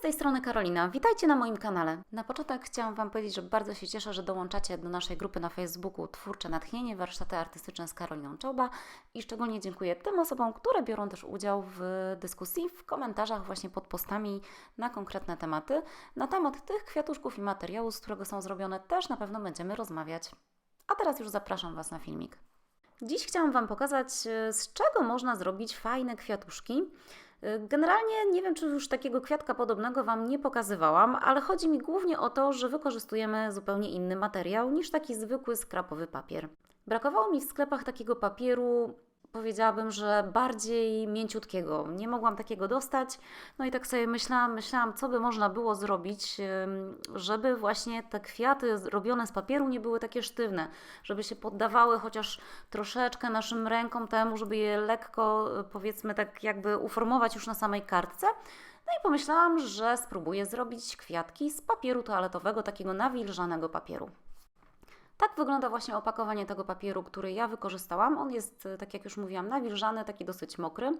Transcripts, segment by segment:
z tej strony Karolina. Witajcie na moim kanale. Na początek chciałam Wam powiedzieć, że bardzo się cieszę, że dołączacie do naszej grupy na Facebooku Twórcze Natchnienie, Warsztaty Artystyczne z Karoliną Czołba i szczególnie dziękuję tym osobom, które biorą też udział w dyskusji, w komentarzach właśnie pod postami na konkretne tematy. Na temat tych kwiatuszków i materiału, z którego są zrobione też na pewno będziemy rozmawiać. A teraz już zapraszam Was na filmik. Dziś chciałam Wam pokazać, z czego można zrobić fajne kwiatuszki. Generalnie nie wiem, czy już takiego kwiatka podobnego Wam nie pokazywałam, ale chodzi mi głównie o to, że wykorzystujemy zupełnie inny materiał niż taki zwykły skrapowy papier. Brakowało mi w sklepach takiego papieru, powiedziałabym, że bardziej mięciutkiego. Nie mogłam takiego dostać. No i tak sobie myślałam, myślałam, co by można było zrobić, żeby właśnie te kwiaty robione z papieru nie były takie sztywne, żeby się poddawały chociaż troszeczkę naszym rękom temu, żeby je lekko, e, powiedzmy, tak jakby uformować już na samej kartce. No i pomyślałam, że spróbuję zrobić kwiatki z papieru toaletowego, takiego nawilżanego papieru. Tak wygląda właśnie opakowanie tego papieru, który ja wykorzystałam. On jest, e, tak jak już mówiłam, nawilżany, taki dosyć mokry.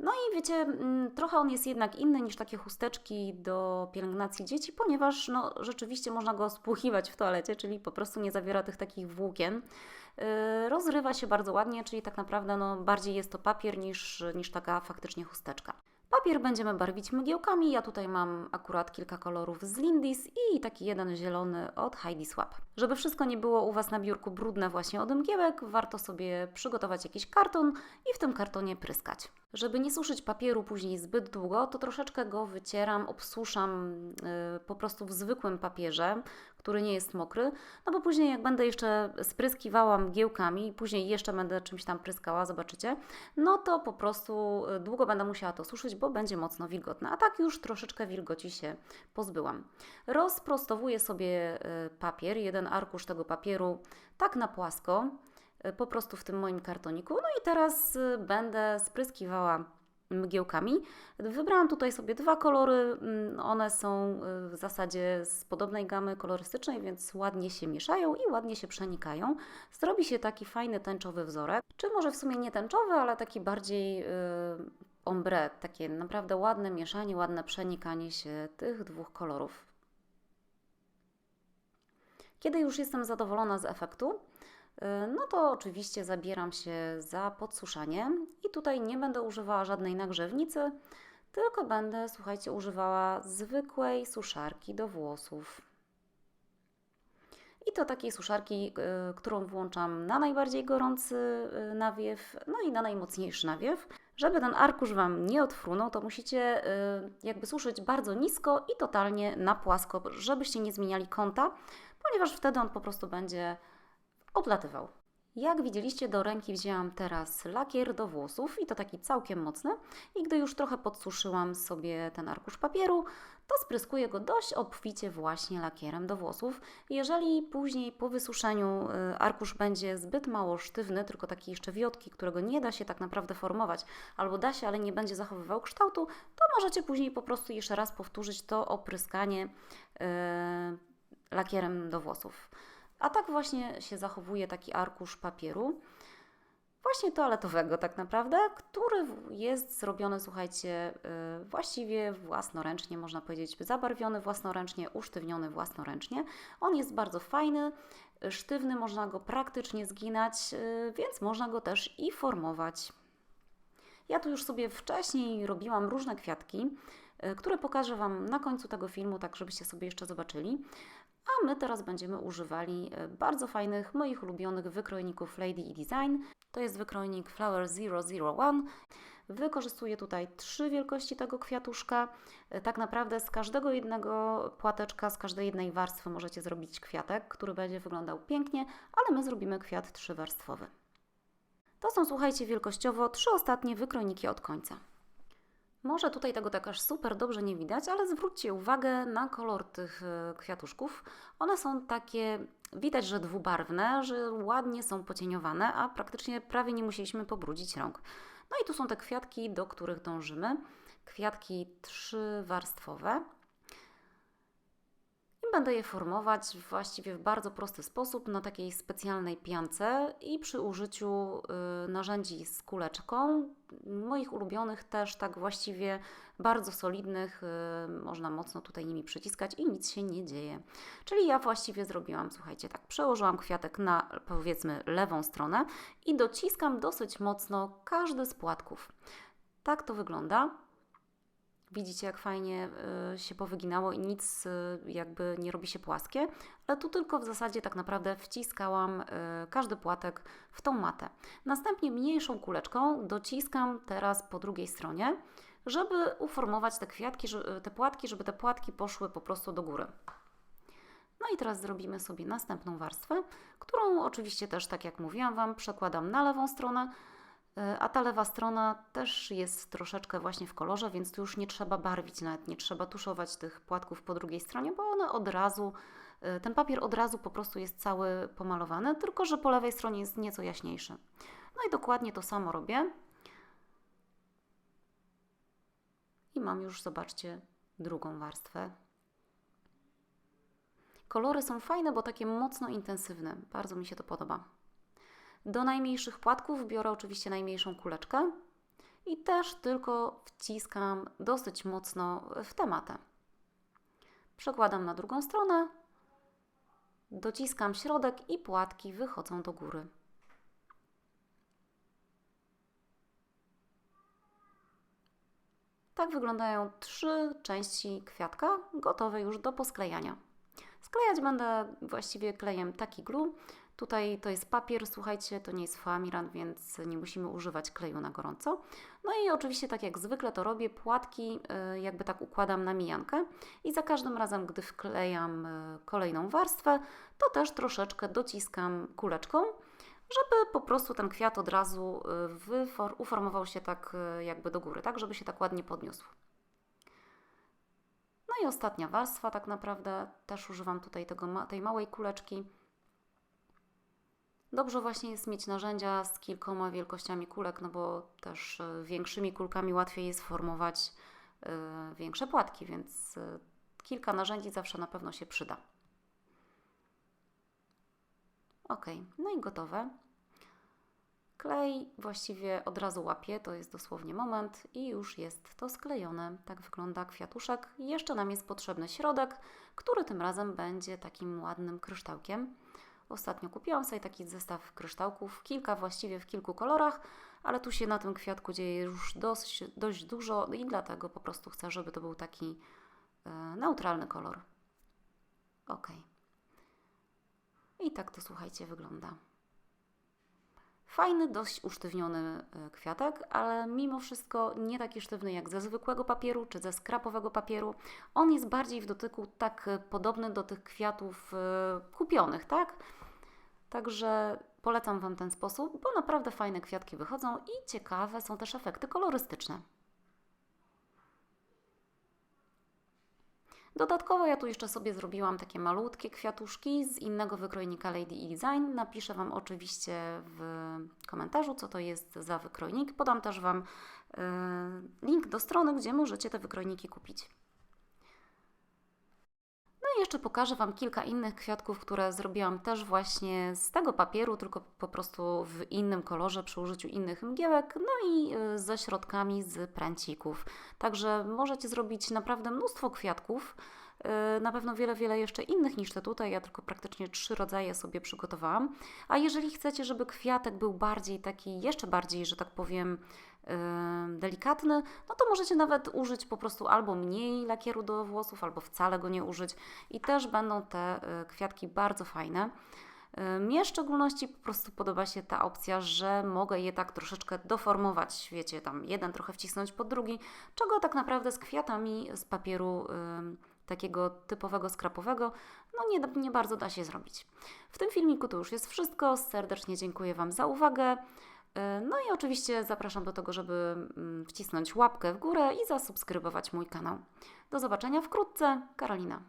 No i wiecie, mm, trochę on jest jednak inny niż takie chusteczki do pielęgnacji dzieci, ponieważ no, rzeczywiście można go spłuchiwać w toalecie, czyli po prostu nie zawiera tych takich włókien. Yy, Rozrywa się bardzo ładnie, czyli tak naprawdę no, bardziej jest to papier niż, niż taka faktycznie chusteczka. Papier będziemy barwić mgiełkami. Ja tutaj mam akurat kilka kolorów z Lindis i taki jeden zielony od Heidi Swap. Żeby wszystko nie było u Was na biurku brudne właśnie od mgiełek, warto sobie przygotować jakiś karton i w tym kartonie pryskać. Żeby nie suszyć papieru później zbyt długo, to troszeczkę go wycieram, obsuszam yy, po prostu w zwykłym papierze, który nie jest mokry, no bo później jak będę jeszcze spryskiwała mgiełkami i później jeszcze będę czymś tam pryskała, zobaczycie, no to po prostu y, długo będę musiała to suszyć, bo będzie mocno wilgotne. A tak już troszeczkę wilgoci się pozbyłam. Rozprostowuję sobie y, papier, jeden arkusz tego papieru tak na płasko, y, po prostu w tym moim kartoniku. No i teraz będę spryskiwała mgiełkami. Wybrałam tutaj sobie dwa kolory. mm, One są y, w zasadzie z podobnej gamy kolorystycznej, więc ładnie się mieszają i ładnie się przenikają. Zrobi się taki fajny tęczowy wzorek, czy może w sumie nie tęczowy, ale taki bardziej y, ombre, takie naprawdę ładne mieszanie, ładne przenikanie się tych dwóch kolorów. Kiedy już jestem zadowolona z efektu, no to oczywiście zabieram się za podsuszanie i tutaj nie będę używała żadnej nagrzewnicy, tylko będę, słuchajcie, używała zwykłej suszarki do włosów. I to takiej suszarki, y, którą włączam na najbardziej gorący y, nawiew, no i na najmocniejszy nawiew. Żeby ten arkusz Wam nie odfrunął, to musicie jakby suszyć bardzo nisko i totalnie na płasko, żebyście nie zmieniali kąta, ponieważ wtedy on po prostu będzie odlatywał. Jak widzieliście, do ręki wzięłam teraz lakier do włosów i to taki całkiem mocny. I gdy już trochę podsuszyłam sobie ten arkusz papieru, to spryskuję go dość obficie właśnie lakierem do włosów. Jeżeli później po wysuszeniu y, arkusz będzie zbyt mało sztywny, tylko taki jeszcze wiotki, którego nie da się tak naprawdę formować, albo da się, ale nie będzie zachowywał kształtu, to możecie później po prostu jeszcze raz powtórzyć to opryskanie y, lakierem do włosów. A tak właśnie się zachowuje taki arkusz papieru, właśnie toaletowego tak naprawdę, który jest zrobiony, słuchajcie, y, właściwie własnoręcznie, można powiedzieć, zabarwiony własnoręcznie, usztywniony własnoręcznie. On jest bardzo fajny, sztywny, można go praktycznie zginać, y, więc można go też i formować. Ja tu już sobie wcześniej robiłam różne kwiatki, y, które pokażę Wam na końcu tego filmu, tak żebyście sobie jeszcze zobaczyli. A my teraz będziemy używali y, bardzo fajnych, moich ulubionych wykrojników Lady E Design. To jest wykrojnik Flower 001. Wykorzystuję tutaj trzy wielkości tego kwiatuszka. Y, Tak naprawdę z każdego jednego płateczka, z każdej jednej warstwy możecie zrobić kwiatek, który będzie wyglądał pięknie, ale my zrobimy kwiat trzywarstwowy. To są, słuchajcie, wielkościowo trzy ostatnie wykrojniki od końca. Może tutaj tego tak aż super dobrze nie widać, ale zwróćcie uwagę na kolor tych e, kwiatuszków. One są takie, widać, że dwubarwne, że ładnie są pocieniowane, a praktycznie prawie nie musieliśmy pobrudzić rąk. No i tu są te kwiatki, do których dążymy. Kwiatki trzywarstwowe. Będę je formować właściwie w bardzo prosty sposób na takiej specjalnej piance i przy użyciu y, narzędzi z kuleczką, moich ulubionych też tak właściwie bardzo solidnych, y, można mocno tutaj nimi przyciskać i nic się nie dzieje. Czyli ja właściwie zrobiłam, słuchajcie, tak, przełożyłam kwiatek na powiedzmy lewą stronę i dociskam dosyć mocno każdy z płatków. Tak to wygląda. Widzicie, jak fajnie y, się powyginało i nic y, jakby nie robi się płaskie, ale tu tylko w zasadzie tak naprawdę wciskałam y, każdy płatek w tą matę. Następnie mniejszą kuleczką dociskam teraz po drugiej stronie, żeby uformować te kwiatki, te płatki, żeby te płatki poszły po prostu do góry. No i teraz zrobimy sobie następną warstwę, którą oczywiście też, tak jak mówiłam Wam, przekładam na lewą stronę, a ta lewa strona też jest troszeczkę właśnie w kolorze, więc tu już nie trzeba barwić, nawet nie trzeba tuszować tych płatków po drugiej stronie, bo one od razu, e, ten papier od razu po prostu jest cały pomalowany, tylko że po lewej stronie jest nieco jaśniejszy. No i dokładnie to samo robię. I mam już, zobaczcie, drugą warstwę. Kolory są fajne, bo takie mocno intensywne. Bardzo mi się to podoba. Do najmniejszych płatków biorę oczywiście najmniejszą kuleczkę i też tylko wciskam dosyć mocno w tematę. Przekładam na drugą stronę, dociskam środek i płatki wychodzą do góry. Tak wyglądają trzy części kwiatka, gotowe już do posklejania. Sklejać będę właściwie klejem taki glue. Tutaj to jest papier, słuchajcie, to nie jest foamiran, więc nie musimy używać kleju na gorąco. No i oczywiście, tak jak zwykle to robię, płatki y, jakby tak układam na mijankę i za każdym razem, gdy wklejam y, kolejną warstwę, to też troszeczkę dociskam kuleczką, żeby po prostu ten kwiat od razu y, uformował się tak jakby do góry, tak, żeby się tak ładnie podniósł. No i ostatnia warstwa tak naprawdę, też używam tutaj tego, tej małej kuleczki, Dobrze właśnie jest mieć narzędzia z kilkoma wielkościami kulek, no bo też e, większymi kulkami łatwiej jest formować e, większe płatki, więc e, kilka narzędzi zawsze na pewno się przyda. Ok, no i gotowe. Klej właściwie od razu łapie, to jest dosłownie moment i już jest to sklejone. Tak wygląda kwiatuszek. Jeszcze nam jest potrzebny środek, który tym razem będzie takim ładnym kryształkiem. Ostatnio kupiłam sobie taki zestaw kryształków, kilka właściwie w kilku kolorach, ale tu się na tym kwiatku dzieje już dość, dość dużo i dlatego po prostu chcę, żeby to był taki e, neutralny kolor. Ok. I tak to słuchajcie wygląda. Fajny, dość usztywniony e, kwiatek, ale mimo wszystko nie taki sztywny jak ze zwykłego papieru czy ze skrapowego papieru. On jest bardziej w dotyku tak e, podobny do tych kwiatów e, kupionych, tak? Także polecam Wam ten sposób, bo naprawdę fajne kwiatki wychodzą i ciekawe są też efekty kolorystyczne. Dodatkowo ja tu jeszcze sobie zrobiłam takie malutkie kwiatuszki z innego wykrojnika Lady E Design. Napiszę Wam oczywiście w komentarzu, co to jest za wykrojnik. Podam też Wam y, link do strony, gdzie możecie te wykrojniki kupić. I jeszcze pokażę Wam kilka innych kwiatków, które zrobiłam też właśnie z tego papieru, tylko po prostu w innym kolorze przy użyciu innych mgiełek, no i y, ze środkami z pręcików. Także możecie zrobić naprawdę mnóstwo kwiatków. Y, na pewno wiele, wiele jeszcze innych niż te tutaj. Ja tylko praktycznie trzy rodzaje sobie przygotowałam. A jeżeli chcecie, żeby kwiatek był bardziej taki, jeszcze bardziej, że tak powiem, delikatny, no to możecie nawet użyć po prostu albo mniej lakieru do włosów, albo wcale go nie użyć i też będą te y, kwiatki bardzo fajne. Mnie w szczególności po prostu podoba się ta opcja, że mogę je tak troszeczkę doformować, wiecie, tam jeden trochę wcisnąć pod drugi, czego tak naprawdę z kwiatami z papieru takiego typowego skrapowego, no nie, nie bardzo da się zrobić. W tym filmiku to już jest wszystko. Serdecznie dziękuję Wam za uwagę. E, no i oczywiście zapraszam do tego, żeby mm, wcisnąć łapkę w górę i zasubskrybować mój kanał. Do zobaczenia wkrótce. Karolina.